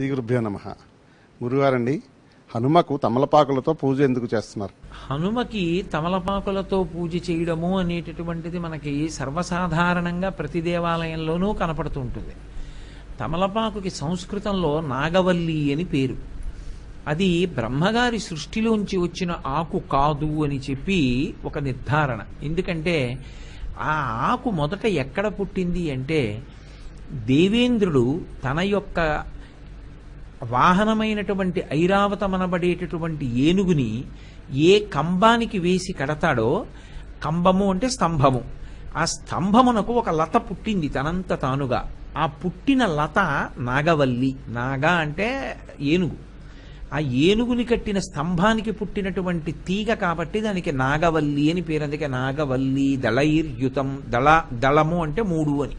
శ్రీ గురుభ్యో నమ. గురుగారండి హనుమకు తమలపాకులతో పూజ ఎందుకు చేస్తున్నారు? హనుమకి తమలపాకులతో పూజ చేయడము అనేటటువంటిది మనకి సర్వసాధారణంగా ప్రతి దేవాలయంలోనూ కనపడుతూ ఉంటుంది తమలపాకుకి సంస్కృతంలో నాగవల్లి అని పేరు. అది బ్రహ్మగారి సృష్టిలోంచి వచ్చిన ఆకు కాదు అని చెప్పి ఒక నిర్ధారణ. ఎందుకంటే ఆ ఆకు మొదట ఎక్కడ పుట్టింది అంటే దేవేంద్రుడు తన యొక్క వాహనమైనటువంటి ఐరావతమనబడేటటువంటి ఏనుగుని ఏ కంబానికి వేసి కడతాడో కంబము అంటే స్తంభము. ఆ స్తంభమునకు ఒక లత పుట్టింది తనంత తానుగా. ఆ పుట్టిన లత నాగవల్లి. నాగ అంటే ఏనుగు. ఆ ఏనుగుని కట్టిన స్తంభానికి పుట్టినటువంటి తీగ కాబట్టి దానికి నాగవల్లి అని పేరు. అందుకే నాగవల్లి దళైర్యుతం దళ దళము అంటే మూడు అని.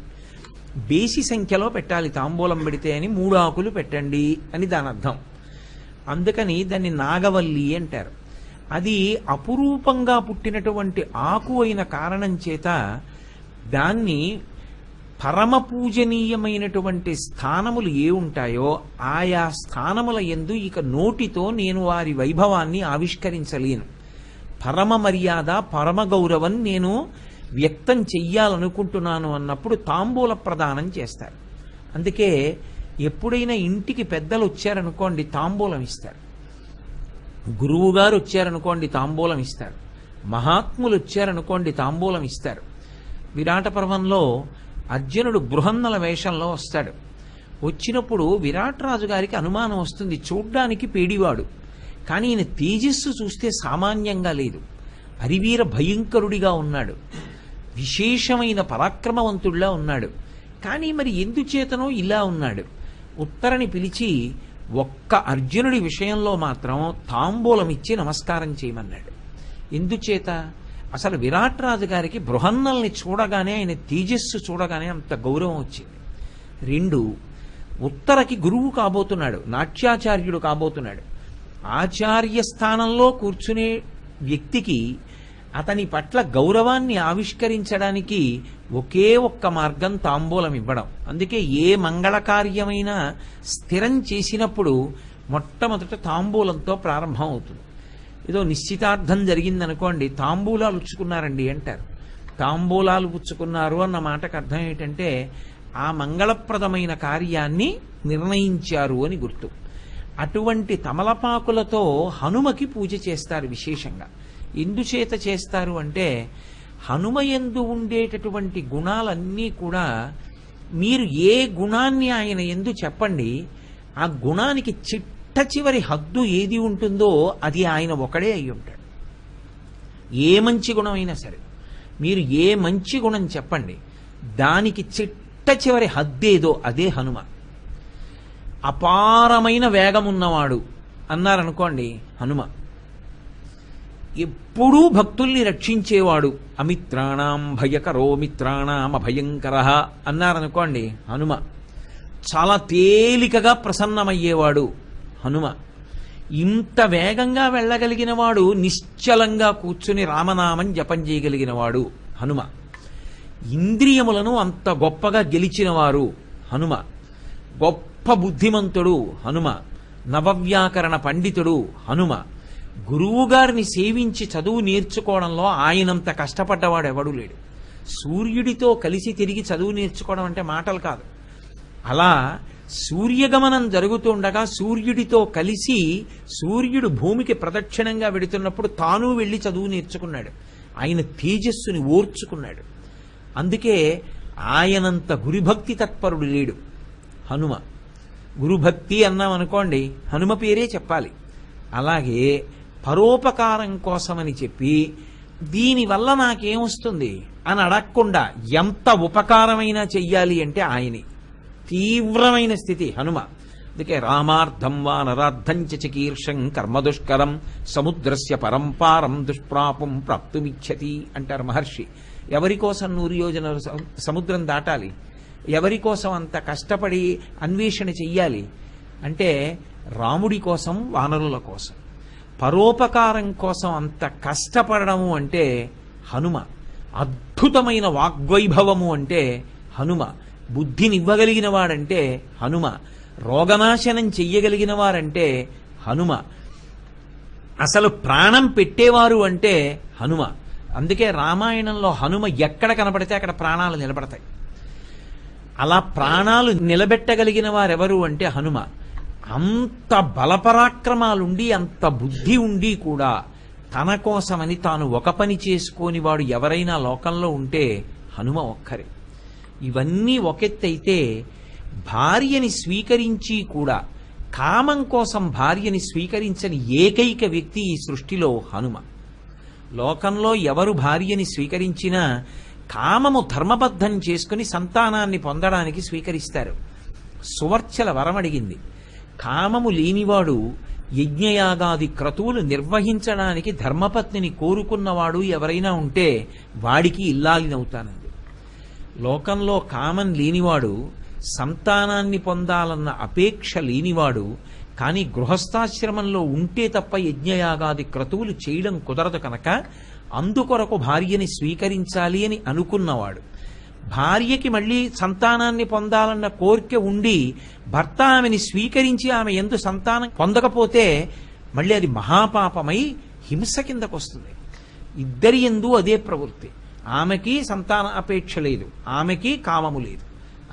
బేసి సంఖ్యలో పెట్టాలి. తాంబూలం పెడితే అని మూడు ఆకులు పెట్టండి అని దాని అర్థం. అందుకని దాన్ని నాగవల్లి అంటారు. అది అపురూపంగా పుట్టినటువంటి ఆకు అయిన కారణం చేత దాన్ని పరమ పూజనీయమైనటువంటి స్థానములు ఏ ఉంటాయో ఆయా స్థానముల ఎందు ఇక నోటితో నేను వారి వైభవాన్ని ఆవిష్కరించలేను. పరమ మర్యాద పరమ గౌరవం నేను వ్యక్తం చెయ్యాలనుకుంటున్నాను అన్నప్పుడు తాంబూల ప్రదానం చేస్తారు. అందుకే ఎప్పుడైనా ఇంటికి పెద్దలు వచ్చారనుకోండి తాంబూలం ఇస్తారు. గురువు గారు వచ్చారనుకోండి తాంబూలం ఇస్తారు. మహాత్ములు వచ్చారనుకోండి తాంబూలం ఇస్తారు. విరాట పర్వంలో అర్జునుడు బృహన్నల వేషంలో వస్తాడు. వచ్చినప్పుడు విరాట్ రాజు గారికి అనుమానం వస్తుంది. చూడ్డానికి పేడివాడు. కానీ ఈయన తేజస్సు చూస్తే సామాన్యంగా లేదు. అరివీర భయంకరుడిగా ఉన్నాడు. విశేషమైన పరాక్రమవంతుడిలా ఉన్నాడు. కానీ మరి ఎందుచేతనో ఇలా ఉన్నాడు. ఉత్తరని పిలిచి ఒక్క అర్జునుడి విషయంలో మాత్రం తాంబూలం ఇచ్చి నమస్కారం చేయమన్నాడు. ఎందుచేత? అసలు విరాట్ రాజు గారికి బృహన్నల్ని చూడగానే ఆయన తేజస్సు చూడగానే అంత గౌరవం వచ్చింది. రెండు ఉత్తరకి గురువు కాబోతున్నాడు నాట్యాచార్యుడు కాబోతున్నాడు. ఆచార్య స్థానంలో కూర్చునే వ్యక్తికి అతని పట్ల గౌరవాన్ని ఆవిష్కరించడానికి ఒకే ఒక్క మార్గం తాంబూలం ఇవ్వడం. అందుకే ఏ మంగళ కార్యమైనా స్థిరం చేసినప్పుడు మొట్టమొదట తాంబూలంతో ప్రారంభం అవుతుంది. ఏదో నిశ్చితార్థం జరిగిందనుకోండి తాంబూలాలు ఉచ్చుకున్నారండి అంటారు. తాంబూలాలు పుచ్చుకున్నారు అన్న మాటకు అర్థం ఏంటంటే ఆ మంగళప్రదమైన కార్యాన్ని నిర్ణయించారు అని గుర్తు. అటువంటి తమలపాకులతో హనుమకి పూజ చేస్తారు విశేషంగా. ఎందుచేత చేస్తారు అంటే హనుమయందు ఉండేటటువంటి గుణాలన్నీ కూడా మీరు ఏ గుణాన్ని ఆయన ఎందు చెప్పండి ఆ గుణానికి చిట్ట చివరి హద్దు ఏది ఉంటుందో అది ఆయన ఒకడే అయి ఉంటాడు. ఏ మంచి గుణమైనా సరే మీరు ఏ మంచి గుణం చెప్పండి దానికి చిట్ట చివరి హద్దేదో అదే హనుమ. అపారమైన వేగం ఉన్నవాడు అన్నారనుకోండి హనుమ. ఎప్పుడూ భక్తుల్ని రక్షించేవాడు. అమిత్రాణం భయకరో మిత్రాణం అభయంకర అన్నారనుకోండి హనుమ. చాలా తేలికగా ప్రసన్నమయ్యేవాడు హనుమ. ఇంత వేగంగా వెళ్ళగలిగిన వాడు నిశ్చలంగా కూర్చుని రామనామం జపం చేయగలిగినవాడు హనుమ. ఇంద్రియములను అంత గొప్పగా గెలిచినవారు హనుమ. గొప్ప బుద్ధిమంతుడు హనుమ. నవవ్యాకరణ పండితుడు హనుమ. గురువుగారిని సేవించి చదువు నేర్చుకోవడంలో ఆయనంత కష్టపడ్డవాడు ఎవడూ లేడు. సూర్యుడితో కలిసి తిరిగి చదువు నేర్చుకోవడం అంటే మాటలు కాదు. అలా సూర్యగమనం జరుగుతుండగా సూర్యుడితో కలిసి సూర్యుడు భూమికి ప్రదక్షిణంగా వెడుతున్నప్పుడు తాను వెళ్ళి చదువు నేర్చుకున్నాడు. ఆయన తేజస్సుని ఓర్చుకున్నాడు. అందుకే ఆయనంత గురుభక్తి తత్పరుడు లేడు. హనుమ. గురుభక్తి అన్నాం అనుకోండి హనుమ పేరే చెప్పాలి. అలాగే పరోపకారం కోసమని చెప్పి దీనివల్ల నాకేమొస్తుంది అని అడగకుండా ఎంత ఉపకారమైనా చెయ్యాలి అంటే ఆయనే. తీవ్రమైన స్థితి హనుమ. అందుకే రామార్థం వా నరార్థం చ కర్మ కర్మదుష్కరం సముద్రస్య పరంపారం దుష్ప్రాపం ప్రాప్తుమిచ్చతి అంటారు మహర్షి. ఎవరి కోసం నూరు యోజన సముద్రం దాటాలి? ఎవరి కోసం అంత కష్టపడి అన్వేషణ చెయ్యాలి? అంటే రాముడి కోసం వానరుల కోసం. పరోపకారం కోసం అంత కష్టపడము అంటే హనుమ. అద్భుతమైన వాగ్వైభవము అంటే హనుమ. బుద్ధినివ్వగలిగిన వాడంటే హనుమ. రోగనాశనం చెయ్యగలిగిన వారంటే హనుమ. అసలు ప్రాణం పెట్టేవారు అంటే హనుమ. అందుకే రామాయణంలో హనుమ ఎక్కడ కనపడితే అక్కడ ప్రాణాలు నిలబడతాయి. అలా ప్రాణాలు నిలబెట్టగలిగిన వారెవరు అంటే హనుమ. అంత బలపరాక్రమాలుండి అంత బుద్ధి ఉండి కూడా తన కోసమని తాను ఒక పని చేసుకోని వాడు ఎవరైనా లోకంలో ఉంటే హనుమ ఒక్కరే. ఇవన్నీ ఒకెత్తైతే భార్యని స్వీకరించి కూడా కామం కోసం భార్యని స్వీకరించని ఏకైక వ్యక్తి ఈ సృష్టిలో హనుమ. లోకంలో ఎవరు భార్యని స్వీకరించినా కామము ధర్మబద్ధం చేసుకుని సంతానాన్ని పొందడానికి స్వీకరిస్తారు. సువర్చల వరం అడిగింది కామము లేనివాడు యజ్ఞయాగాది క్రతువులు నిర్వహించడానికి ధర్మపత్నిని కోరుకున్నవాడు ఎవరైనా ఉంటే వాడికి ఇల్లాలినవుతానంది. లోకంలో కామం లేనివాడు సంతానాన్ని పొందాలన్న అపేక్ష లేనివాడు కానీ గృహస్థాశ్రమంలో ఉంటే తప్ప యజ్ఞయాగాది క్రతువులు చేయడం కుదరదు కనుక అందుకొరకు భార్యని స్వీకరించాలి అని అనుకున్నవాడు. భార్యకి మళ్ళీ సంతానాన్ని పొందాలన్న కోరిక ఉండి భర్త ఆమెని స్వీకరించి ఆమె ఎందు సంతానం పొందకపోతే మళ్ళీ అది మహాపాపమై హింస కిందకు వస్తుంది. ఇద్దరి ఎందు అదే ప్రవృత్తి. ఆమెకి సంతాన అపేక్ష లేదు. ఆమెకి కామము లేదు.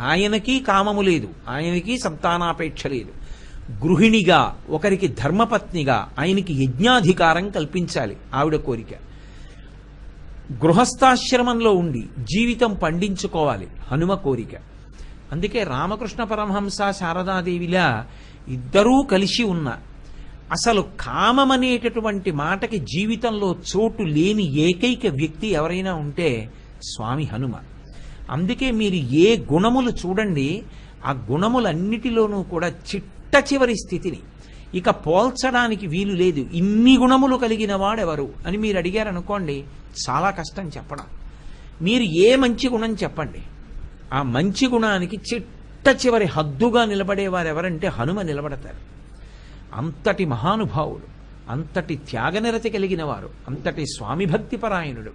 ఆయనకి కామము లేదు. ఆయనకి సంతానాపేక్ష లేదు. గృహిణిగా ఒకరికి ధర్మపత్నిగా ఆయనకి యజ్ఞాధికారం కల్పించాలి. ఆవిడ కోరిక. గృహస్థాశ్రమంలో ఉండి జీవితం పండించుకోవాలి హనుమ కోరిక. అందుకే రామకృష్ణ పరమహంస శారదాదేవిలా ఇద్దరూ కలిసి ఉన్న అసలు కామమనేటటువంటి మాటకి జీవితంలో చోటు లేని ఏకైక వ్యక్తి ఎవరైనా ఉంటే స్వామి హనుమ. అందుకే మీరు ఏ గుణములు చూడండి ఆ గుణములన్నిటిలోనూ కూడా చిట్ట చివరి స్థితిని. ఇక పోల్చడానికి వీలు లేదు. ఇన్ని గుణములు కలిగిన వాడెవరు? అని మీరు అడిగారు అనుకోండి చాలా కష్టం చెప్పడం. మీరు ఏ మంచి గుణం చెప్పండి? ఆ మంచి గుణానికి చిట్ట చివరి హద్దుగా నిలబడేవారు ఎవరంటే హనుమ నిలబడతారు. అంతటి మహానుభావుడు అంతటి త్యాగనిరతి కలిగిన వారు అంతటి స్వామి భక్తి పరాయణుడు.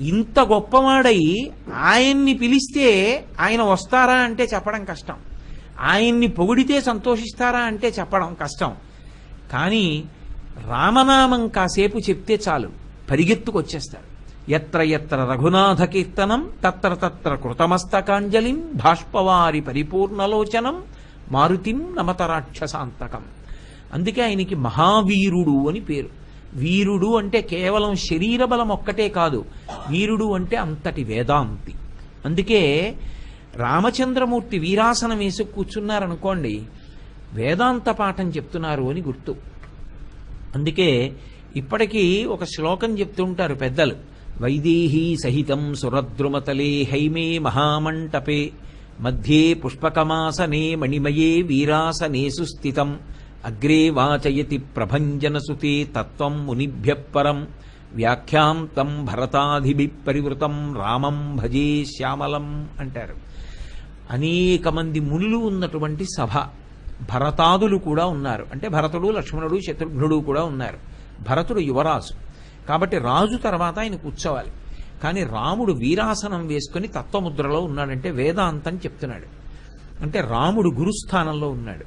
ఇంత గొప్పవాడై ఆయన్ని పిలిస్తే ఆయన వస్తారా అంటే చెప్పడం కష్టం. ఆయన్ని పొగిడితే సంతోషిస్తారా అంటే చెప్పడం కష్టం. కానీ రామనామం కాసేపు చెప్తే చాలు. పరిగెత్తుకొచ్చేస్తారు. ఎత్ర ఎత్ర రఘునాథ కీర్తనం తత్ర తత్ర కృతమస్తకాంజలిం భాష్పవారి పరిపూర్ణలోచనం మారుతిం నమతరాక్షసాంతకం. అందుకే ఆయనకి మహావీరుడు అని పేరు. వీరుడు అంటే కేవలం శరీర బలం ఒక్కటే కాదు. వీరుడు అంటే అంతటి వేదాంతి. అందుకే రామచంద్రమూర్తి వీరాసనం వేసి కూర్చున్నారనుకోండి వేదాంత పాఠం చెప్తున్నారు అని గుర్తు. అందుకే ఇప్పటికీ ఒక శ్లోకం చెప్తుంటారు పెద్దలు. వైదేహీ సహితం సురద్రుమతలే హైమే మహామంటపే మధ్యే పుష్పకమాసనే మణిమయే వీరాసనేసు స్థితం అగ్రే వాచయతి ప్రభంజనసుతే తత్వం మునిభ్య పరం వ్యాఖ్యాంతం భరతాధిభి పరివృతం రామం భజే శ్యామలం అంటారు. అనేక మంది మునులు ఉన్నటువంటి సభ. భరతాదులు కూడా ఉన్నారు. అంటే భరతుడు లక్ష్మణుడు శత్రుఘ్నుడు కూడా ఉన్నారు. భరతుడు యువరాజు. కాబట్టి రాజు తర్వాత ఆయన కూర్చోవాలి కానీ రాముడు వీరాసనం వేసుకుని తత్వముద్రలో ఉన్నాడంటే వేదాంతం చెప్తున్నాడు. అంటే రాముడు గురుస్థానంలో ఉన్నాడు.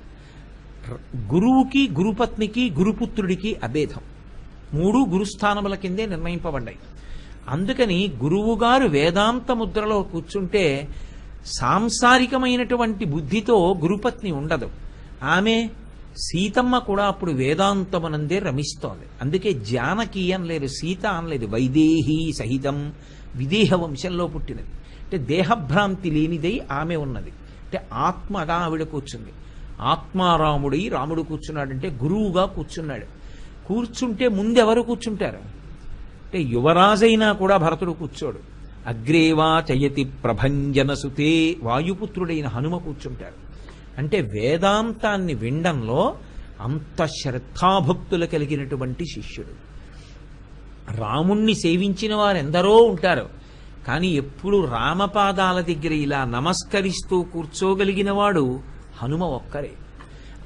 గురువుకి గురుపత్నికి గురుపుత్రుడికి అభేదం. మూడు గురుస్థానముల కిందే నిర్ణయింపబడ్డాయి. అందుకని గురువుగారు వేదాంత ముద్రలో కూర్చుంటే సాంసారికమైనటువంటి బుద్ధితో గురుపత్ని ఉండదు. ఆమె సీతమ్మ కూడా అప్పుడు వేదాంతమునందే రమిస్తోంది. అందుకే జానకి అనలేదు సీత అనలేదు వైదేహి సహితం విదేహ వంశంలో పుట్టినది. అంటే దేహభ్రాంతి లేనిదై ఆమె ఉన్నది. అంటే ఆత్మగా ఆవిడ కూర్చుంది. ఆత్మారాముడై రాముడు కూర్చున్నాడంటే గురువుగా కూర్చున్నాడు. కూర్చుంటే ముందెవరు కూర్చుంటారు? అంటే యువరాజైనా కూడా భరతుడు కూర్చోడు. అగ్రేవా చయతి ప్రభంజనసుతే వాయుపుత్రుడైన హనుమ కూర్చుంటారు అంటే వేదాంతాన్ని వినడంలో అంత శ్రద్ధాభక్తులు కలిగినటువంటి శిష్యుడు. రాముణ్ణి సేవించిన వారెందరో ఉంటారు. కానీ ఎప్పుడు రామపాదాల దగ్గర ఇలా నమస్కరిస్తూ కూర్చోగలిగిన వాడు హనుమ ఒక్కరే.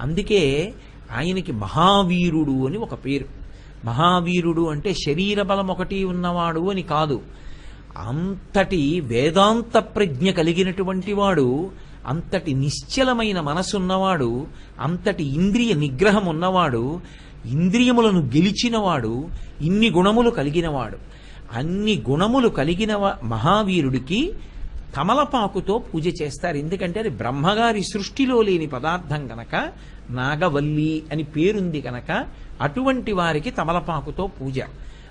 అందుకే ఆయనకి మహావీరుడు అని ఒక పేరు. మహావీరుడు అంటే శరీర బలం ఒకటి ఉన్నవాడు అని కాదు. అంతటి వేదాంత ప్రజ్ఞ కలిగినటువంటి వాడు అంతటి నిశ్చలమైన మనసున్నవాడు అంతటి ఇంద్రియ నిగ్రహం ఉన్నవాడు ఇంద్రియములను గెలిచినవాడు ఇన్ని గుణములు కలిగినవాడు. అన్ని గుణములు కలిగిన మహావీరుడికి తమలపాకుతో పూజ చేస్తారు. ఎందుకంటే అది బ్రహ్మగారి సృష్టిలో లేని పదార్థం గనక నాగవల్లి అని పేరుంది గనక అటువంటి వారికి తమలపాకుతో పూజ.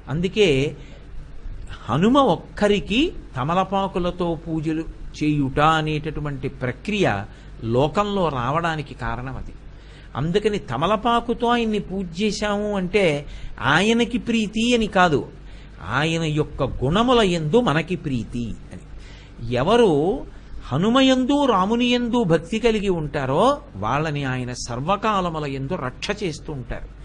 అందుకే హనుమ ఒక్కరికి తమలపాకులతో పూజలు చేయుట అనేటటువంటి ప్రక్రియ లోకంలో రావడానికి కారణం అది. అందుకని తమలపాకుతో ఆయన్ని పూజ చేశాము అంటే ఆయనకి ప్రీతి అని కాదు. ఆయన యొక్క గుణముల యందు మనకి ప్రీతి అని. ఎవరు హనుమయందు రామునియందు భక్తి కలిగి ఉంటారో వాళ్ళని ఆయన సర్వకాలముల ఎందు రక్ష చేస్తూ ఉంటారు.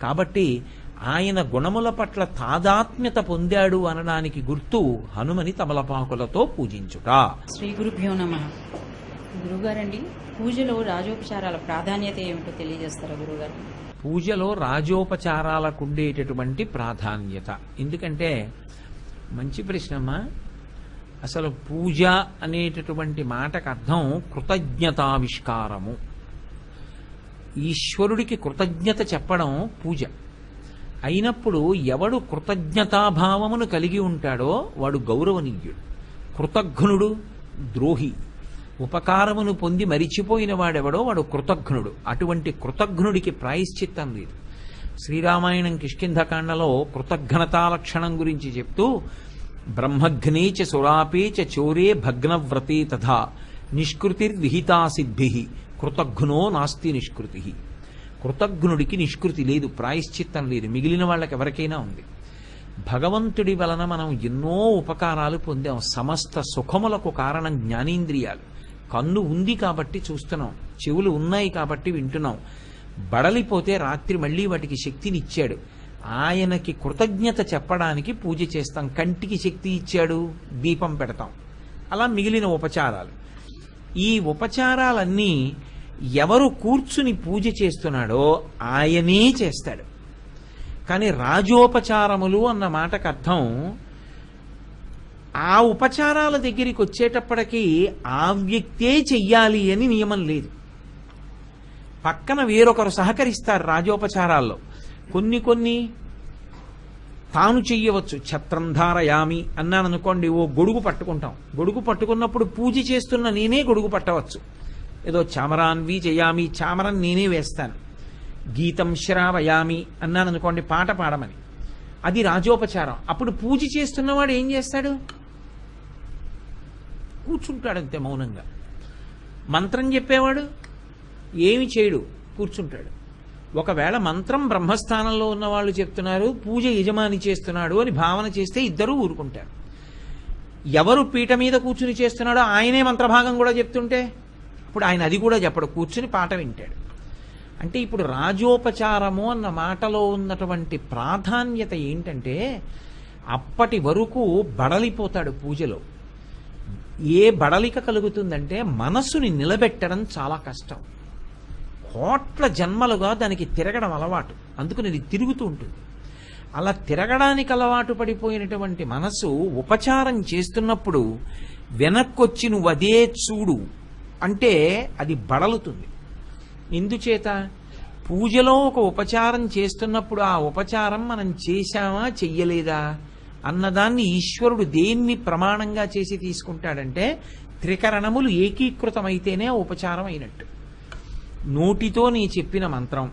కాబట్టి ఆయన గుణముల పట్ల తాదాత్మ్యత పొందాడు అనడానికి గుర్తు హనుమని తమలపాకులతో పూజించుట. శ్రీ గురుభ్యో నమ. గురుగారండి పూజలో రాజోపచారాల ప్రాధాన్యత ఏమిటో తెలియజేస్తారా గురుగారు? పూజలో రాజోపచారాలకు ఉండేటటువంటి ప్రాధాన్యత. ఎందుకంటే మంచి ప్రశ్నమ్మా అసలు పూజ అనేటటువంటి మాటకు అర్థం కృతజ్ఞతావిష్కారము. ఈశ్వరుడికి కృతజ్ఞత చెప్పడం పూజ. అయినప్పుడు ఎవడు కృతజ్ఞతాభావమును కలిగి ఉంటాడో వాడు గౌరవనీయుడు. కృతజ్ఞుడు ద్రోహి. ఉపకారమును పొంది మరిచిపోయిన వాడెవడో వాడు కృతజ్ఞుడు. అటువంటి కృతజ్ఞుడికి ప్రాయశ్చిత్తం లేదు. శ్రీరామాయణం కిష్కింధకాండలో కృతజ్ఞతా లక్షణం గురించి చెప్తూ బ్రహ్మఘ్నే చ సురాపే చ చోరే భగ్నవ్రతే తథా నిష్కృతిర్విహితా సిద్ధి కృతఘ్నో నాస్తి నిష్కృతి. కృతజ్ఞుడికి నిష్కృతి లేదు ప్రాయశ్చిత్తం లేదు. మిగిలిన వాళ్ళకి ఎవరికైనా ఉంది. భగవంతుడి వలన మనం ఎన్నో ఉపకారాలు పొందాం. సమస్త సుఖములకు కారణం జ్ఞానేంద్రియాలు. కన్ను ఉంది కాబట్టి చూస్తున్నాం. చెవులు ఉన్నాయి కాబట్టి వింటున్నాం. బడలిపోతే రాత్రి మళ్ళీ వాటికి శక్తినిచ్చాడు. ఆయనకి కృతజ్ఞత చెప్పడానికి పూజ చేస్తాం. కంటికి శక్తి ఇచ్చాడు. దీపం పెడతాం. అలా మిగిలిన ఉపచారాలు. ఈ ఉపచారాలన్నీ ఎవరు కూర్చుని పూజ చేస్తున్నాడో ఆయనే చేస్తాడు. కానీ రాజోపచారములు అన్న మాటకు అర్థం ఆ ఉపచారాల దగ్గరికి వచ్చేటప్పటికీ ఆ వ్యక్తే చెయ్యాలి అని నియమం లేదు. పక్కన వేరొకరు సహకరిస్తారు రాజోపచారాల్లో. కొన్ని కొన్ని తాను చెయ్యవచ్చు ఛత్రం ధారయామి అన్నాను అనుకోండి ఓ గొడుగు పట్టుకుంటాం. గొడుగు పట్టుకున్నప్పుడు పూజ చేస్తున్న నేనే గొడుగు పట్టవచ్చు. ఏదో చామరాన్వి చేయామి చామరం నేనే వేస్తాను. గీతం శ్రావయామి అన్నాను అనుకోండి పాట పాడమని. అది రాజోపచారం. అప్పుడు పూజ చేస్తున్నవాడు ఏం చేస్తాడు? కూర్చుంటాడు అంతే మౌనంగా. మంత్రం చెప్పేవాడు? ఏమి చేయడు కూర్చుంటాడు. ఒకవేళ మంత్రం బ్రహ్మస్థానంలో ఉన్న వాళ్ళు చెప్తున్నారు పూజ యజమాని చేస్తున్నాడు అని భావన చేస్తే ఇద్దరూ ఊరుకుంటారు. ఎవరు పీట మీద కూర్చుని చేస్తున్నాడో ఆయనే మంత్రభాగం కూడా చెప్తుంటే ఇప్పుడు ఆయన అది కూడా చెప్పడు. కూర్చుని పాట వింటాడు. అంటే ఇప్పుడు రాజోపచారము అన్న మాటలో ఉన్నటువంటి ప్రాధాన్యత ఏంటంటే అప్పటి వరకు బడలిపోతాడు పూజలో. ఏ బడలిక కలుగుతుందంటే మనసుని నిలబెట్టడం చాలా కష్టం. కోట్ల జన్మలుగా దానికి తిరగడం అలవాటు. అందుకని ఇది తిరుగుతూ ఉంటుంది. అలా తిరగడానికి అలవాటు పడిపోయినటువంటి మనసు ఉపచారం చేస్తున్నప్పుడు వెనక్కొచ్చి నువ్వు అదే చూడు. అంటే అది బడలుతుంది. ఎందుచేత? పూజలో ఒక ఉపచారం చేస్తున్నప్పుడు ఆ ఉపచారం మనం చేశామా చెయ్యలేదా? అన్నదాన్ని ఈశ్వరుడు దేన్ని ప్రమాణంగా చేసి తీసుకుంటాడంటే త్రికరణములు ఏకీకృతమైతేనే ఉపచారం అయినట్టు. నోటితో నీ చెప్పిన మంత్రం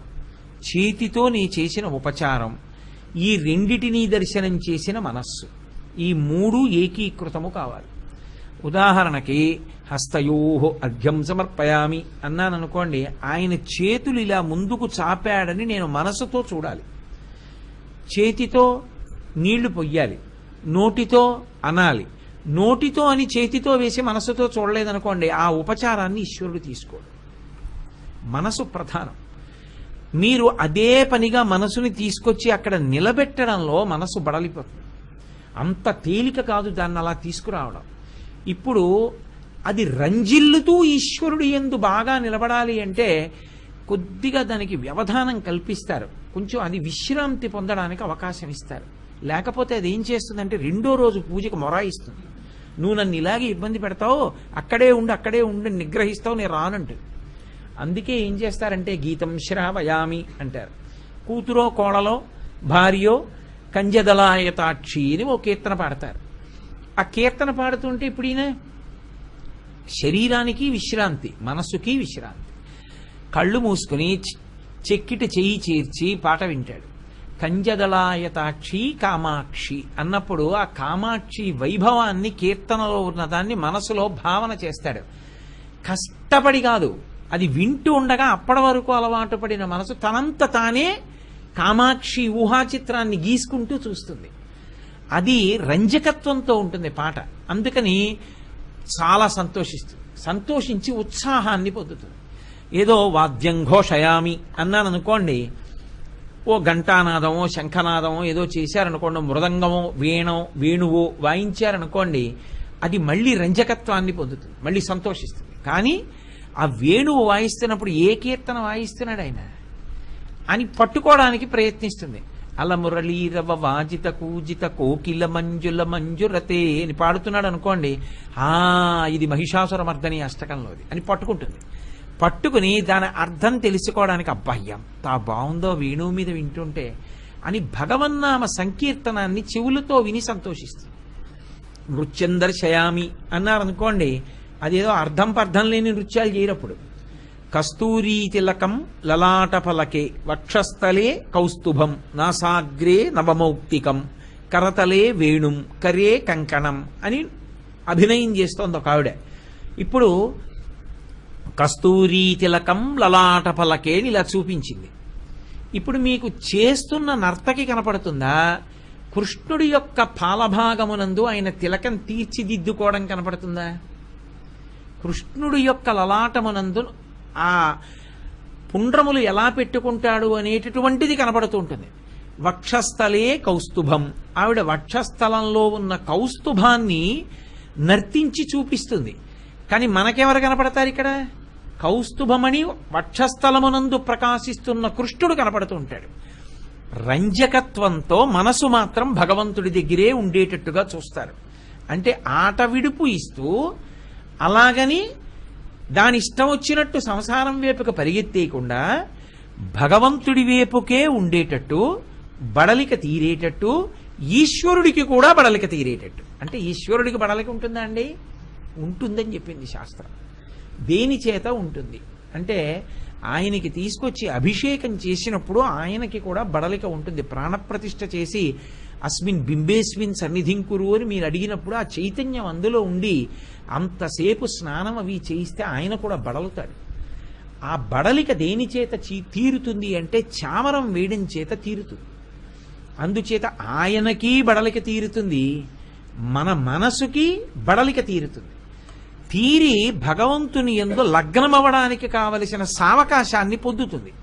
చేతితో నీ చేసిన ఉపచారం ఈ రెండిటినీ దర్శనం చేసిన మనస్సు ఈ మూడు ఏకీకృతము కావాలి. ఉదాహరణకి హస్తయో అర్ఘ్యం సమర్పయామి అన్నాను అనుకోండి ఆయన చేతులు ఇలా ముందుకు చాపాడని నేను మనసుతో చూడాలి. చేతితో నీళ్ళు పొయ్యాలి. నోటితో అనాలి. నోటితో అని చేతితో వేసి మనసుతో చూడలేదనుకోండి ఆ ఉపచారాన్ని ఈశ్వరుడు తీసుకోడు. మనసు ప్రధానం. మీరు అదే పనిగా మనసుని తీసుకొచ్చి అక్కడ నిలబెట్టడంలో మనసు బడలిపోతుంది. అంత తేలిక కాదు దాన్ని అలా తీసుకురావడం. ఇప్పుడు అది రంజిల్లుతూ ఈశ్వరుడు ఎందు బాగా నిలబడాలి అంటే కొద్దిగా దానికి వ్యవధానం కల్పిస్తారు. కొంచెం అది విశ్రాంతి పొందడానికి అవకాశం ఇస్తారు. లేకపోతే అది ఏం చేస్తుందంటే రెండో రోజు పూజకు మొరాయిస్తుంది నువ్వు నన్ను ఇలాగే ఇబ్బంది పెడతావు అక్కడే ఉండి అక్కడే ఉండి నిగ్రహిస్తావు నేను రానంటు అందుకే ఏం చేస్తారంటే గీతం శ్రావయామి అంటారు. కూతురో కోడలో భార్యో కంజదలాయతాక్షి అని ఓ కీర్తన పాడతారు. ఆ కీర్తన పాడుతుంటే ఇప్పుడు ఈయన శరీరానికి విశ్రాంతి మనస్సుకి విశ్రాంతి. కళ్ళు మూసుకుని చె- చెక్కిటి చెయ్యి చేర్చి పాట వింటాడు. కంజదళాయతాక్షి కామాక్షి అన్నప్పుడు ఆ కామాక్షి వైభవాన్ని కీర్తనలో ఉన్నదాన్ని మనసులో భావన చేస్తాడు. కష్టపడి కాదు అది వింటూ ఉండగా అప్పటి వరకు అలవాటు పడిన మనసు తనంత తానే కామాక్షి ఊహా చిత్రాన్ని గీసుకుంటూ చూస్తుంది. అది రంజకత్వంతో ఉంటుంది పాట. అందుకని చాలా సంతోషిస్తుంది. సంతోషించి ఉత్సాహాన్ని పొందుతుంది. ఏదో వాద్యం ఘోషయామి అన్నాను అనుకోండి ఓ ఘంటానాదమో శంఖనాదమో ఏదో చేశారనుకోండి మృదంగమో వీణో వేణువో వాయించారనుకోండి అది మళ్ళీ రంజకత్వాన్ని పొందుతుంది మళ్ళీ సంతోషిస్తుంది. కానీ ఆ వేణువు వాయిస్తున్నప్పుడు ఏ కీర్తన వాయిస్తున్నాడు ఆయన? అని పట్టుకోవడానికి ప్రయత్నిస్తుంది. అలమురళీరవ వాజిత కూజిత కోకిల మంజుల మంజురతే అని పాడుతున్నాడు అనుకోండి ఆ ఇది మహిషాసురమర్దని అష్టకంలోది అని పట్టుకుంటుంది. పట్టుకుని దాని అర్థం తెలుసుకోవడానికి అబ్బా ఎంత బాగుందో వేణువు మీద వింటుంటే అని భగవన్నామ సంకీర్తనాన్ని చెవులతో విని సంతోషిస్తుంది. నృత్యం దర్శయామి అన్నారనుకోండి అదేదో అర్థం పర్థం లేని నృత్యాలు చేయరప్పుడు కస్తూరీ తిలకం లలాటఫలకే వక్షస్థలే కౌస్తుభం నాసాగ్రే నవమౌక్తికం కరతలే వేణుం కరే కంకణం అని అభినయం చేస్తోంది ఒక ఆవిడ. ఇప్పుడు కస్తూరీ తిలకం లలాటఫలకే అని ఇలా చూపించింది. ఇప్పుడు మీకు చేస్తున్న నర్తకి కనపడుతుందా? కృష్ణుడి యొక్క పాలభాగమునందు ఆయన తిలకం తీర్చిదిద్దుకోవడం కనపడుతుందా? కృష్ణుడి యొక్క లలాటమునందు ఆ పుండ్రములు ఎలా పెట్టుకుంటాడు అనేటటువంటిది కనపడుతూ ఉంటుంది వక్షస్థలే కౌస్తుభం. ఆవిడ వక్షస్థలంలో ఉన్న కౌస్తుభాన్ని నర్తించి చూపిస్తుంది. కానీ మనకెవరు కనపడతారు ఇక్కడ? కౌస్తుభమని వక్షస్థలమునందు ప్రకాశిస్తున్న కృష్ణుడు కనపడుతూ ఉంటాడు రంజకత్వంతో మనసు మాత్రం భగవంతుడి దగ్గరే ఉండేటట్టుగా చూస్తారు. అంటే ఆట విడుపు ఇస్తూ అలాగని దాని ఇష్టం వచ్చినట్టు సంసారం వైపుకి పరిగెత్తేయకుండా భగవంతుడి వైపుకే ఉండేటట్టు బడలిక తీరేటట్టు ఈశ్వరుడికి కూడా బడలిక తీరేటట్టు. అంటే ఈశ్వరుడికి బడలిక ఉంటుందా అండి? ఉంటుందని చెప్పింది శాస్త్రం. దేని చేత ఉంటుంది? అంటే ఆయనకి తీసుకొచ్చి అభిషేకం చేసినప్పుడు ఆయనకి కూడా బడలిక ఉంటుంది. ప్రాణప్రతిష్ఠ చేసి అస్మిన్ బింబేస్మిన్ సన్నిధింకురు అని మీరు అడిగినప్పుడు ఆ చైతన్యం అందులో ఉండి అంతసేపు స్నానం అవి చేయిస్తే ఆయన కూడా బడలుతాడు. ఆ బడలిక దేని చేత చీ- తీరుతుంది అంటే చామరం వేయడం చేత తీరుతుంది. అందుచేత ఆయనకి బడలిక తీరుతుంది మన మనసుకి బడలిక తీరుతుంది. తీరి భగవంతుని ఎందు లగ్నమవ్వడానికి కావలసిన సావకాశాన్ని పొందుతుంది.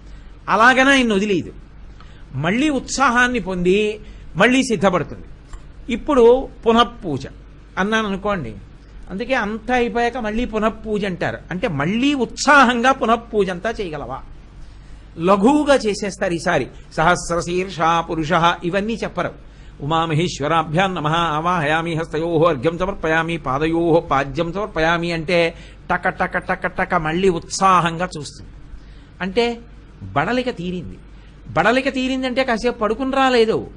అలాగనే ఆయన వదిలేదు మళ్ళీ ఉత్సాహాన్ని పొంది మళ్ళీ సిద్ధపడుతుంది. ఇప్పుడు పునఃపూజ. అన్నాను అనుకోండి. అందుకే అంతా అయిపోయాక మళ్ళీ పునఃపూజ అంటారు. అంటే మళ్ళీ ఉత్సాహంగా పునఃపూజ అంతా చేయగలవా? లఘువుగా చేసేస్తారు ఈసారి. సహస్ర శీర్ష పురుష ఇవన్నీ చెప్పరు. ఉమామహేశ్వరాభ్యాం నమ ఆవాహయామి హస్తయో అర్ఘ్యం సమర్పయామి పాదయో పాద్యం సమర్పయామి అంటే టక టక టక టక మళ్ళీ ఉత్సాహంగా చూస్తుంది. అంటే బడలిక తీరింది. బడలిక తీరిందంటే కాసేపు పడుకుని రాలేదు.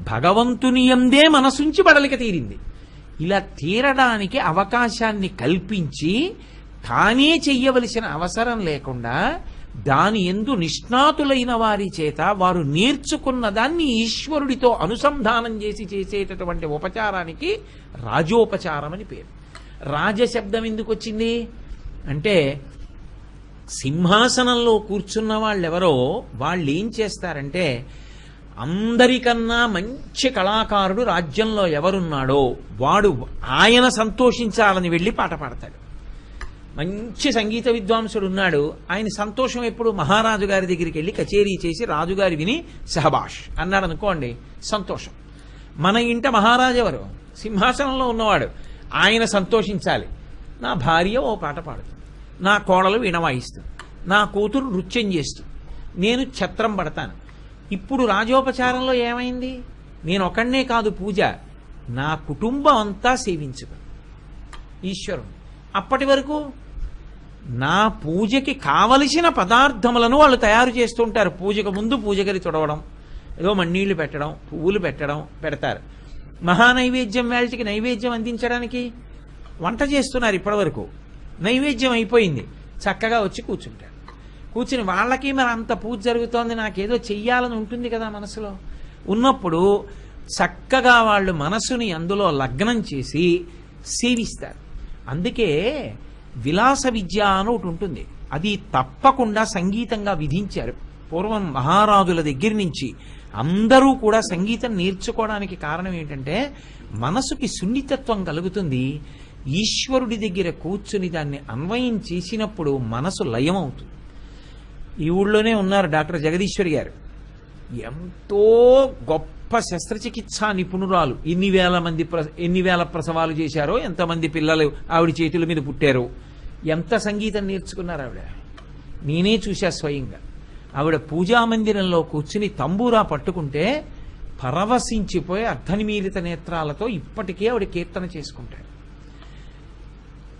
భగవంతుని ఎందే మనసుంచి బడలిక తీరింది. ఇలా తీరడానికి అవకాశాన్ని కల్పించి తానే చెయ్యవలసిన అవసరం లేకుండా దాని ఎందు నిష్ణాతులైన వారి చేత వారు నేర్చుకున్న దాన్ని ఈశ్వరుడితో అనుసంధానం చేసి చేసేటటువంటి ఉపచారానికి రాజోపచారం అని పేరు. రాజశబ్దం ఎందుకు వచ్చింది? అంటే సింహాసనంలో కూర్చున్న వాళ్ళెవరో వాళ్ళు ఏం చేస్తారంటే అందరికన్నా మంచి కళాకారుడు రాజ్యంలో ఎవరున్నాడో వాడు ఆయన సంతోషించాలని వెళ్ళి పాట పాడతాడు. మంచి సంగీత విద్వాంసుడు ఉన్నాడు. ఆయన సంతోషం ఎప్పుడు మహారాజు గారి దగ్గరికి వెళ్ళి కచేరీ చేసి రాజుగారి విని సహబాష్ అన్నాడు అనుకోండి సంతోషం. మన ఇంట మహారాజు ఎవరు? సింహాసనంలో ఉన్నవాడు. ఆయన సంతోషించాలి. నా భార్య ఓ పాట పాడుతుంది. నా కోడలు వీణ వాయిస్తుంది నా కూతురు నృత్యం చేస్తుంది. నేను ఛత్రం పడతాను. ఇప్పుడు రాజోపచారంలో ఏమైంది? నేను ఒకనే కాదు పూజ. నా కుటుంబం అంతా సేవించదు. ఈశ్వరుడు. అప్పటి వరకు నా పూజకి కావలసిన పదార్థములను వాళ్ళు తయారు చేస్తుంటారు. పూజకు ముందు పూజగది తుడవడం ఏదో మన్నీళ్ళు పెట్టడం పువ్వులు పెట్టడం పెడతారు. మహానైవేద్యం వేళటికి నైవేద్యం అందించడానికి వంట చేస్తున్నారు ఇప్పటివరకు నైవేద్యం అయిపోయింది. చక్కగా వచ్చి కూర్చుంటారు. కూర్చుని వాళ్ళకి మరి అంత పూజ జరుగుతోంది నాకేదో చెయ్యాలని ఉంటుంది కదా మనసులో. ఉన్నప్పుడు చక్కగా వాళ్ళు మనసుని అందులో లగ్నం చేసి సేవిస్తారు. అందుకే విలాస విద్య అని ఒకటి ఉంటుంది. అది తప్పకుండా సంగీతంగా విధించారు. పూర్వం మహారాజుల దగ్గర నుంచి అందరూ కూడా సంగీతం నేర్చుకోవడానికి కారణం ఏంటంటే మనసుకి సున్నితత్వం కలుగుతుంది. ఈశ్వరుడి దగ్గర కూర్చుని దాన్ని అన్వయం చేసినప్పుడు మనసు లయం అవుతుంది ఈ ఊళ్ళోనే ఉన్నారు డాక్టర్ జగదీశ్వరి గారు. ఎంతో గొప్ప శస్త్రచికిత్సా నిపుణురాలు. ఎన్ని వేల మంది ప్ర ఎన్ని వేల ప్రసవాలు చేశారో ఎంతమంది పిల్లలు ఆవిడ చేతుల మీద పుట్టారో. ఎంత సంగీతం నేర్చుకున్నారు ఆవిడ? నేనే చూశా స్వయంగా. ఆవిడ పూజా మందిరంలో కూర్చుని తంబూరా పట్టుకుంటే పరవశించిపోయి అర్ధనిమీలిత నేత్రాలతో ఇప్పటికే ఆవిడ కీర్తన చేసుకుంటాడు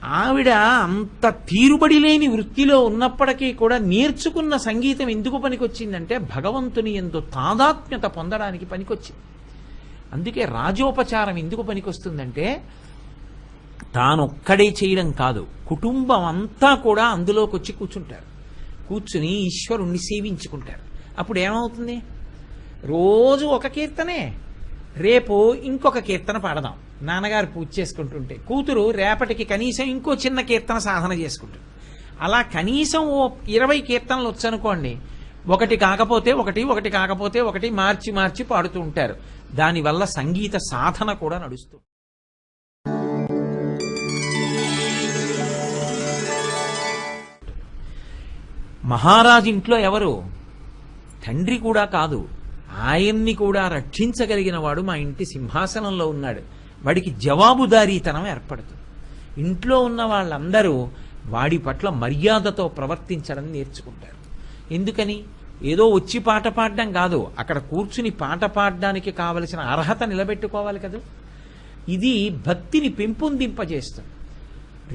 ఆవిడ అంత తీరుబడి లేని వృత్తిలో ఉన్నప్పటికీ కూడా నేర్చుకున్న సంగీతం ఎందుకు పనికొచ్చిందంటే భగవంతుని ఎందు తాదాత్మ్యత పొందడానికి పనికొచ్చింది. అందుకే రాజోపచారం ఎందుకు పనికొస్తుందంటే తానొక్కడే చేయడం కాదు కుటుంబం అంతా కూడా అందులోకి వచ్చి కూర్చుంటారు. కూర్చుని ఈశ్వరుణ్ణి సేవించుకుంటారు. అప్పుడు ఏమవుతుంది రోజు ఒక కీర్తనే రేపు ఇంకొక కీర్తన పాడదాం. నాన్నగారు పూజ చేసుకుంటుంటే కూతురు రేపటికి కనీసం ఇంకో చిన్న కీర్తన సాధన చేసుకుంటుంది. అలా కనీసం ఓ ఇరవై కీర్తనలు వచ్చనుకోండి. ఒకటి కాకపోతే ఒకటి ఒకటి కాకపోతే ఒకటి మార్చి మార్చి పాడుతూ ఉంటారు. దానివల్ల సంగీత సాధన కూడా నడుస్తుంది మహారాజు ఇంట్లో ఎవరు? తండ్రి కూడా కాదు. ఆయన్ని కూడా రక్షించగలిగిన వాడు మా ఇంటి సింహాసనంలో ఉన్నాడు. వాడికి జవాబుదారీతనం ఏర్పడుతుంది. ఇంట్లో ఉన్న వాళ్ళందరూ వాడి పట్ల మర్యాదతో ప్రవర్తించడం నేర్చుకుంటారు. ఎందుకని? ఏదో వచ్చి పాట పాడడం కాదు. అక్కడ కూర్చుని పాట పాడడానికి కావలసిన అర్హత నిలబెట్టుకోవాలి కదా. ఇది భక్తిని పెంపొందింపజేస్తుంది.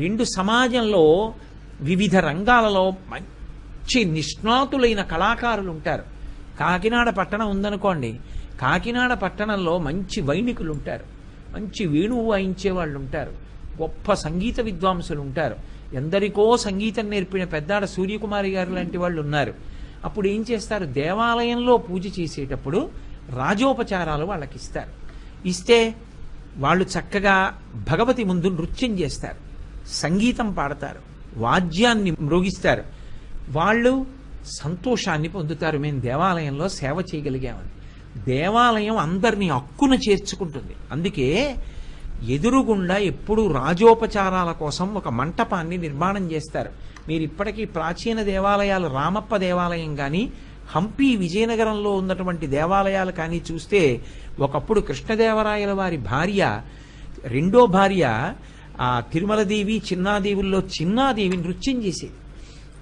రెండు సమాజంలో వివిధ రంగాలలో మంచి నిష్ణాతులైన కళాకారులు ఉంటారు. కాకినాడ పట్టణం ఉందనుకోండి. కాకినాడ పట్టణంలో మంచి వైణికులు ఉంటారు. మంచి వేణువు వాయించే వాళ్ళు ఉంటారు. గొప్ప సంగీత విద్వాంసులు ఉంటారు. ఎందరికో సంగీతం నేర్పిన పెద్దాడ సూర్యకుమారి గారు లాంటి వాళ్ళు ఉన్నారు. అప్పుడు ఏం చేస్తారు? దేవాలయంలో పూజ చేసేటప్పుడు రాజోపచారాలు వాళ్ళకి ఇస్తారు ఇస్తే వాళ్ళు చక్కగా భగవతి ముందు నృత్యం చేస్తారు. సంగీతం పాడతారు. వాద్యాన్ని మృగిస్తారు వాళ్ళు సంతోషాన్ని పొందుతారు. మేము దేవాలయంలో సేవ చేయగలిగామని. దేవాలయం అందరినీ హక్కున చేర్చుకుంటుంది. అందుకే ఎదురుగుండా ఎప్పుడు రాజోపచారాల కోసం ఒక మంటపాన్ని నిర్మాణం చేస్తారు. మీరు ఇప్పటికీ ప్రాచీన దేవాలయాలు రామప్ప దేవాలయం కానీ హంపి విజయనగరంలో ఉన్నటువంటి దేవాలయాలు కానీ చూస్తే ఒకప్పుడు కృష్ణదేవరాయల వారి భార్య రెండో భార్య ఆ తిరుమలదేవి చిన్నాదేవుల్లో చిన్నాదేవి నృత్యం చేసేది.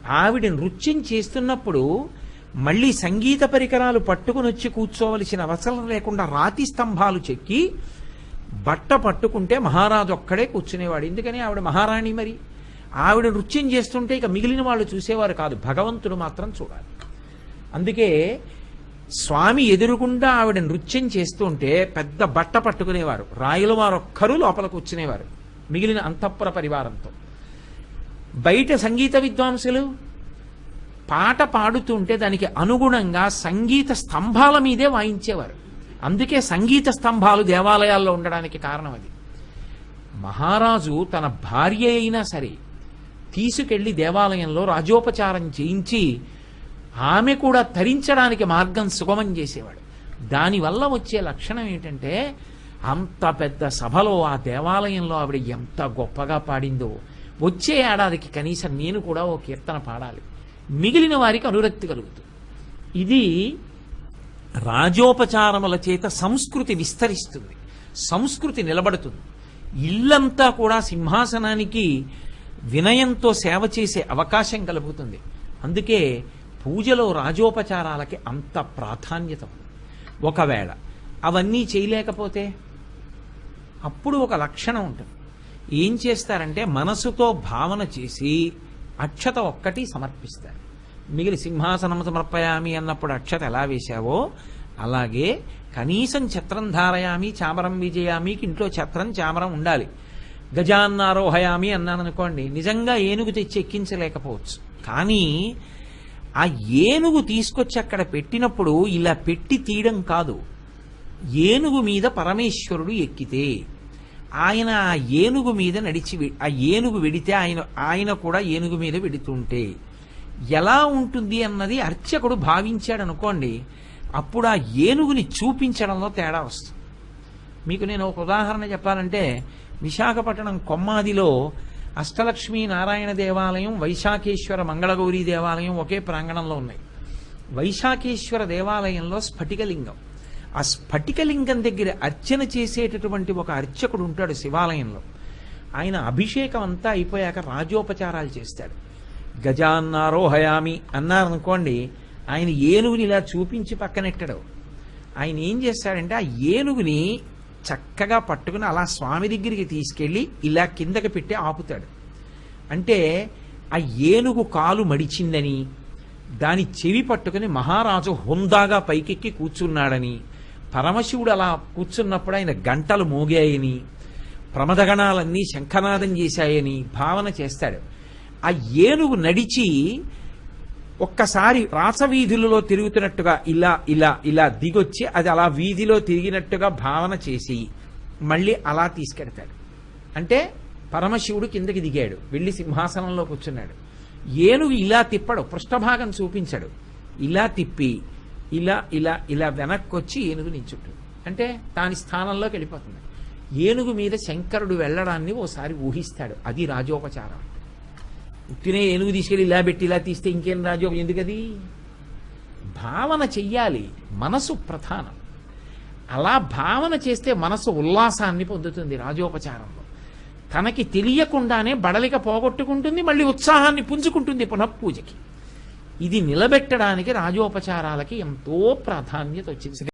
ఆవిడ నృత్యం చేస్తున్నప్పుడు మళ్ళీ సంగీత పరికరాలు పట్టుకుని వచ్చి కూర్చోవలసిన అవసరం లేకుండా రాతి స్తంభాలు చెక్కి బట్ట పట్టుకుంటే మహారాజు ఒక్కడే కూర్చునేవాడు. ఎందుకని? ఆవిడ మహారాణి మరి. ఆవిడ నృత్యం చేస్తుంటే ఇక మిగిలిన వాళ్ళు చూసేవారు కాదు. భగవంతుడు మాత్రం చూడాలి. అందుకే స్వామి ఎదురుగుండా ఆవిడ నృత్యం చేస్తుంటే పెద్ద బట్ట పట్టుకునేవారు. రాయల వారు ఒక్కరూ లోపల కూర్చునేవారు. మిగిలిన అంతఃపుర పరివారంతో. బయట సంగీత విద్వాంసులు పాట పాడుతుంటే దానికి అనుగుణంగా సంగీత స్తంభాల మీదే వాయించేవారు. అందుకే సంగీత స్తంభాలు దేవాలయాల్లో ఉండడానికి కారణం అది. మహారాజు తన భార్య అయినా సరే తీసుకెళ్ళి దేవాలయంలో రాజోపచారం చేయించి ఆమె కూడా తరించడానికి మార్గం సుగమం చేసేవాడు. దానివల్ల వచ్చే లక్షణం ఏంటంటే అంత పెద్ద సభలో ఆ దేవాలయంలో ఆవిడ ఎంత గొప్పగా పాడిందో. వచ్చే ఏడాదికి కనీసం నేను కూడా ఓ కీర్తన పాడాలి. మిగిలిన వారికి అనురక్తి కలుగుతుంది. ఇది రాజోపచారముల చేత సంస్కృతి విస్తరిస్తుంది సంస్కృతి నిలబడుతుంది. ఇల్లంతా కూడా సింహాసనానికి వినయంతో సేవ చేసే అవకాశం కలుగుతుంది. అందుకే పూజలో రాజోపచారాలకి అంత ప్రాధాన్యత ఉంది. ఒకవేళ అవన్నీ చేయలేకపోతే అప్పుడు ఒక లక్షణం ఉంటుంది. ఏం చేస్తారంటే మనసుతో భావన చేసి అక్షత ఒక్కటి సమర్పిస్తారు. మిగిలి సింహాసనం సమర్పయామి అన్నప్పుడు అక్షత ఎలా వేశావో అలాగే కనీసం ఛత్రం ధారయామి చామరం విజయామికి ఇంట్లో ఛత్రం చామరం ఉండాలి. గజాన్నారోహయామి అన్నాను అనుకోండి నిజంగా ఏనుగు తెచ్చి ఎక్కించలేకపోవచ్చు. కానీ ఆ ఏనుగు తీసుకొచ్చి అక్కడ పెట్టినప్పుడు ఇలా పెట్టి తీయడం కాదు. ఏనుగు మీద పరమేశ్వరుడు ఎక్కితే ఆయన ఆ ఏనుగు మీద నడిచి ఆ ఏనుగు వెడితే ఆయన ఆయన కూడా ఏనుగు మీద వెడుతుంటే ఎలా ఉంటుంది అన్నది అర్చకుడు భావించాడు అనుకోండి అప్పుడు ఆ ఏనుగుని చూపించడంలో తేడా వస్తుంది. మీకు నేను ఒక ఉదాహరణ చెప్పాలంటే విశాఖపట్నం కొమ్మాదిలో అష్టలక్ష్మీ నారాయణ దేవాలయం వైశాఖేశ్వర మంగళగౌరి దేవాలయం ఒకే ప్రాంగణంలో ఉన్నాయి. వైశాఖేశ్వర దేవాలయంలో స్ఫటికలింగం. ఆ స్ఫటికలింగం దగ్గర అర్చన చేసేటటువంటి ఒక అర్చకుడు ఉంటాడు శివాలయంలో. ఆయన అభిషేకం అంతా అయిపోయాక రాజోపచారాలు చేస్తాడు. గజాన్నారోహయామి అన్నారనుకోండి ఆయన ఏనుగుని ఇలా చూపించి పక్కనెట్టడు. ఆయన ఏం చేస్తాడంటే ఆ ఏనుగుని చక్కగా పట్టుకుని అలా స్వామి దగ్గరికి తీసుకెళ్ళి ఇలా కిందకి పెట్టి ఆపుతాడు. అంటే ఆ ఏనుగు కాలు మడిచిందని దాని చెవి పట్టుకుని మహారాజు హుందాగా పైకెక్కి కూర్చున్నాడని పరమశివుడు అలా కూర్చున్నప్పుడు ఆయన గంటలు మోగాయని ప్రమదగణాలన్నీ శంఖనాదం చేశాయని భావన చేస్తాడు. ఆ ఏనుగు నడిచి ఒక్కసారి రాసవీధులలో తిరుగుతున్నట్టుగా ఇలా ఇలా ఇలా దిగొచ్చి అది అలా వీధిలో తిరిగినట్టుగా భావన చేసి మళ్ళీ అలా తీసుకెడతాడు. అంటే పరమశివుడు కిందకి దిగాడు వెళ్ళి సింహాసనంలో కూర్చున్నాడు. ఏనుగు ఇలా తిప్పడు పృష్ఠభాగం చూపించడు. ఇలా తిప్పి ఇలా ఇలా ఇలా వెనక్కి వచ్చి ఏనుగు నించుంటుంది అంటే దాని స్థానంలోకి వెళ్ళిపోతుంది. ఏనుగు మీద శంకరుడు వెళ్ళడాన్ని ఓసారి ఊహిస్తాడు. అది రాజోపచారం. ఉత్తినే ఏనుగు తీసుకెళ్ళి ఇలా పెట్టి ఇలా తీస్తే ఇంకేం రాజో ఎందుకది? భావన చెయ్యాలి. మనసు ప్రధానం. అలా భావన చేస్తే మనసు ఉల్లాసాన్ని పొందుతుంది రాజోపచారంలో. తనకి తెలియకుండానే బడలిక పోగొట్టుకుంటుంది మళ్ళీ ఉత్సాహాన్ని పుంజుకుంటుంది పునఃపూజకి. ఇది నిలబెట్టడానికి రాజోపచారాలకి ఎంతో ప్రాధాన్యత వచ్చింది.